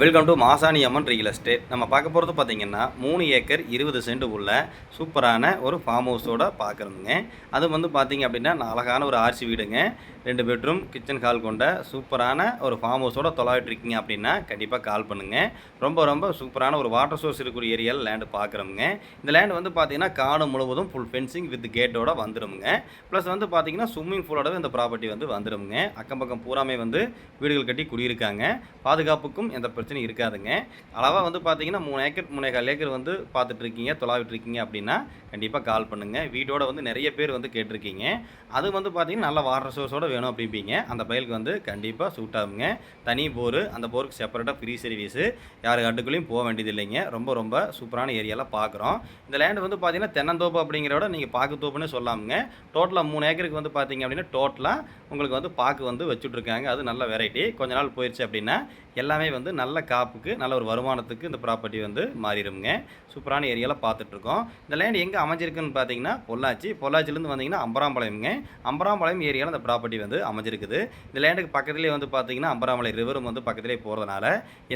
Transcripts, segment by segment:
Welcome to Masani Amman real estate நம்ம பார்க்க போகிறது பார்த்தீங்கன்னா மூணு ஏக்கர் இருபது சென்ட் உள்ள சூப்பரான ஒரு ஃபார்ம் ஹவுஸோட பார்க்குறோங்க அது வந்து பார்த்தீங்க அப்படின்னா நான் அழகான ஒரு ஆர்சி வீடுங்க. ரெண்டு பெட்ரூம் கிச்சன் ஹால் கொண்ட சூப்பரான ஒரு ஃபார்ம் ஹவுஸோட தொலைவிட்டு இருக்கீங்க அப்படின்னா கண்டிப்பாக கால் பண்ணுங்கள் ரொம்ப ரொம்ப சூப்பரான ஒரு வாட்டர் சோர்ஸ் இருக்கிற ஏரியாவில் லேண்டு பார்க்குறோங்க இந்த லேண்டு வந்து பார்த்தீங்கன்னா காடு முழுவதும் ஃபுல் ஃபென்சிங் வித் கேட்டோட வந்துடுங்க ப்ளஸ் வந்து பார்த்தீங்கன்னா ஸ்விம்மிங் பூலோட இந்த ப்ராப்பர்ட்டி வந்து வந்துடுங்க அக்கம் பக்கம் பூராமே வந்து வீடுகள் கட்டி குடியிருக்காங்க. பாதுகாப்புக்கும் எந்த பிரச்சனை இருக்காதுங்க. அளவாக வந்து பார்த்தீங்கன்னா மூணு ஏக்கர் மூணே கால் ஏக்கர் வந்து பார்த்துட்ருக்கீங்க இருக்கீங்க அப்படின்னா கண்டிப்பாக கால் பண்ணுங்கள் வீட்டோட வந்து நிறைய பேர் வந்து கேட்டிருக்கீங்க. அது வந்து பார்த்தீங்கன்னா நல்ல வாட்டர் சோர்ஸோடு வேணும் அப்படிம்பீங்க. அந்த பயலுக்கு வந்து கண்டிப்பாக சூட் ஆகுங்க. தனி போர் அந்த போருக்கு செப்பரேட்டாக ஃப்ரீ சர்வீஸு யார் கட்டுக்குள்ளேயும் போக வேண்டியது இல்லைங்க. ரொம்ப ரொம்ப சூப்பரான ஏரியாவில் பார்க்குறோம் இந்த லேண்ட் வந்து பார்த்தீங்கன்னா தென்னந்தோப்பு அப்படிங்கிறத விட நீங்கள் பாக்கு தோப்புன்னு சொல்லாமுங்க. டோட்டலாக மூணு ஏக்கருக்கு வந்து பார்த்தீங்க அப்படின்னா டோட்டலாக உங்களுக்கு வந்து பாக்கு வந்து வச்சுட்ருக்காங்க அது நல்ல வெரைட்டி கொஞ்ச நாள் போயிடுச்சு அப்படின்னா எல்லாமே வந்து நல்ல காப்புக்கு நல்ல ஒரு வருமானத்துக்கு இந்த ப்ராப்பர்ட்டி வந்து மாறிடுங்க சூப்பரான ஏரியாவில் பார்த்துட்ருக்கோம். இந்த லேண்ட் எங்கே அமைஞ்சிருக்குன்னு பார்த்தீங்கன்னா பொள்ளாச்சி. பொள்ளாச்சிலேருந்து வந்தீங்கன்னா அம்பராம்பாளையம்ங்க. அம்பராம்பாளையம் ஏரியாவில் இந்த ப்ராப்பர்ட்டி வந்து அமைஞ்சிருக்குது. இந்த லேண்டுக்கு பக்கத்துலேயே வந்து பார்த்தீங்கன்னா அம்பராமலை ரிவரும் வந்து பக்கத்துலேயே போகிறதுனால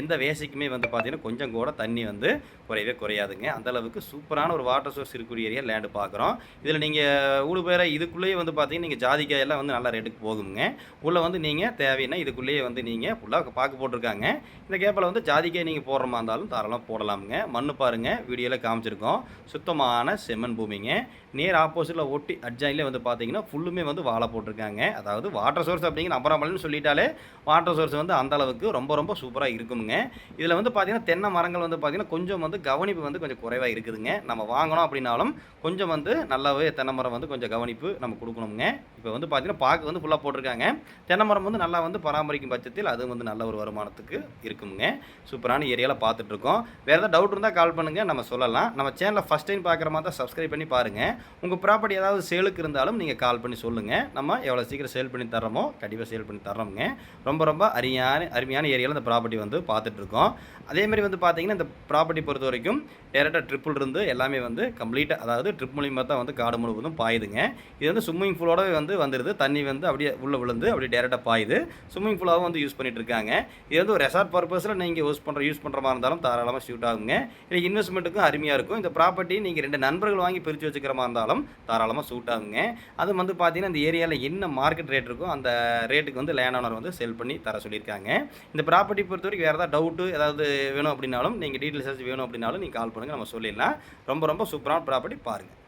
எந்த வேசிக்குமே வந்து பார்த்தீங்கன்னா கொஞ்சம் கூட தண்ணி வந்து குறையவே குறையாதுங்க. அந்த அளவுக்கு சூப்பரான ஒரு வாட்டர் சோர்ஸ் இருக்கக்கூடிய ஏரியா லேண்டு பார்க்குறோம். இதில் நீங்கள் ஊடு பேர இதுக்குள்ளேயே வந்து பார்த்தீங்கன்னா நீங்கள் ஜாதிக்காயெல்லாம் வந்து நல்ல ரேட்டுக்கு போகுங்க உள்ளே வந்து நீங்கள் தேவைன்னா இதுக்குள்ளேயே வந்து நீங்கள் ஃபுல்லாக பார்க்க போட்டிருக்காங்க. இந்த போல் வந்து ஜாதிக்காய் நீங்கள் போடுற மாதிரி இருந்தாலும் தாராளமாக போடலாமுங்க. மண் பாருங்கள் வீடியோவில் காமிச்சிருக்கோம். சுத்தமான செம்மண் பூமிங்க. நேர் ஆப்போசிட்டில் ஒட்டி அட்ஜாயிலே வந்து பார்த்தீங்கன்னா ஃபுல்லுமே வந்து வாழை போட்டிருக்காங்க. அதாவது வாட்டர் சோர்ஸ் அப்படிங்கிற அம்பராமலைன்னு சொல்லிட்டாலே வாட்டர் சோர்ஸ் வந்து அந்த அளவுக்கு ரொம்ப ரொம்ப சூப்பராக இருக்குமுங்க. இதில் வந்து பார்த்தீங்கன்னா தென்னை மரங்கள் வந்து பார்த்தீங்கன்னா கொஞ்சம் வந்து கவனிப்பு வந்து கொஞ்சம் குறைவாக இருக்குதுங்க. நம்ம வாங்கணும் அப்படின்னாலும் கொஞ்சம் வந்து நல்லாவே தென்னை மரம் வந்து கொஞ்சம் கவனிப்பு நம்ம கொடுக்கணுங்க இப்போ வந்து பார்த்தீங்கன்னா பாக்கு வந்து ஃபுல்லாக போட்டிருக்காங்க. தென்னை மரம் வந்து நல்லா வந்து பராமரிக்கும் பட்சத்தில் அது வந்து நல்ல ஒரு வருமானத்துக்கு இருக்குங்க சூப்பரான ஏரியாவில் பார்த்துட்ருக்கோம். வேறு ஏதாவது டவுட் இருந்தால் கால் பண்ணுங்கள் நம்ம சொல்லலாம். நம்ம சேனலை ஃபஸ்ட் டைம் பார்க்குற மாதிரி தான் சப்ஸ்கிரைப் பண்ணி பாருங்கள் உங்கள் ப்ராப்பர்ட்டி ஏதாவது சேலுக்கு இருந்தாலும் நீங்கள் கால் பண்ணி சொல்லுங்கள் நம்ம எவ்வளோ சீக்கிரம் சேல் பண்ணி தர்றோமோ கண்டிப்பாக சேல் பண்ணி தர்றோமுங்க. ரொம்ப ரொம்ப அருமையான அருமையான ஏரியாவில் இந்த ப்ராப்பர்ட்டி வந்து பார்த்துட்ருக்கோம். அதேமாதிரி வந்து பார்த்தீங்கன்னா இந்த ப்ராப்பர்ட்டி பொறுத்த வரைக்கும் டேரெக்டாக ட்ரிப்பிள் இருந்து எல்லாமே வந்து கம்ப்ளீட்டாக அதாவது ட்ரிப் மூலியமாக தான் வந்து காடு முழுவதும் பாயுதுங்க. இது வந்து ஸ்விம்மிங் பூலோட வந்து வந்துடுது தண்ணி வந்து அப்படியே உள்ளே விழுந்து அப்படியே டேரெக்டாக பாயுது. ஸ்விம்மிங் பூலாகவும் வந்து யூஸ் பண்ணிகிட்டு இருக்காங்க இது வந்து ஒரு ரெசார்ட் பர்பஸில் நீங்கள் யூஸ் பண்ணுற யூஸ் பண்ணுற மாதிரி இருந்தாலும் தாராளமாக ஷூட் ஆகுங்க. இல்லை இன்வெஸ்ட்மெண்ட்டுக்கும் அருமையாக இருக்கும். இந்த ப்ராப்பர்ட்டி நீங்கள் ரெண்டு நண்பர்கள் வாங்கி பிரித்து வச்சுக்கிற மாதிரி இருந்தாலும் தாராளமாக சூட் ஆகுங்க. அது வந்து பார்த்தீங்கன்னா இந்த ஏரியாவில் என்ன மார்க்கெட் ரேட் இருக்கோ அந்த ரேட்டுக்கு வந்து லேண்ட் ஓனர் வந்து செல் பண்ணி தர சொல்லியிருக்காங்க. இந்த ப்ராப்பர்ட்டி பொறுத்த வரைக்கும் வேறு ஏதாவது டவுட்டு ஏதாவது வேணும் அப்படின்னாலும் நீங்கள் டீட்டெயில்ஸ் வேணும் அப்படின்னாலும் நீங்கள் கால் பண்ணுங்கள் நம்ம சொல்லிடலாம். ரொம்ப ரொம்ப சூப்பரான ப்ராப்பர்ட்டி பாருங்கள்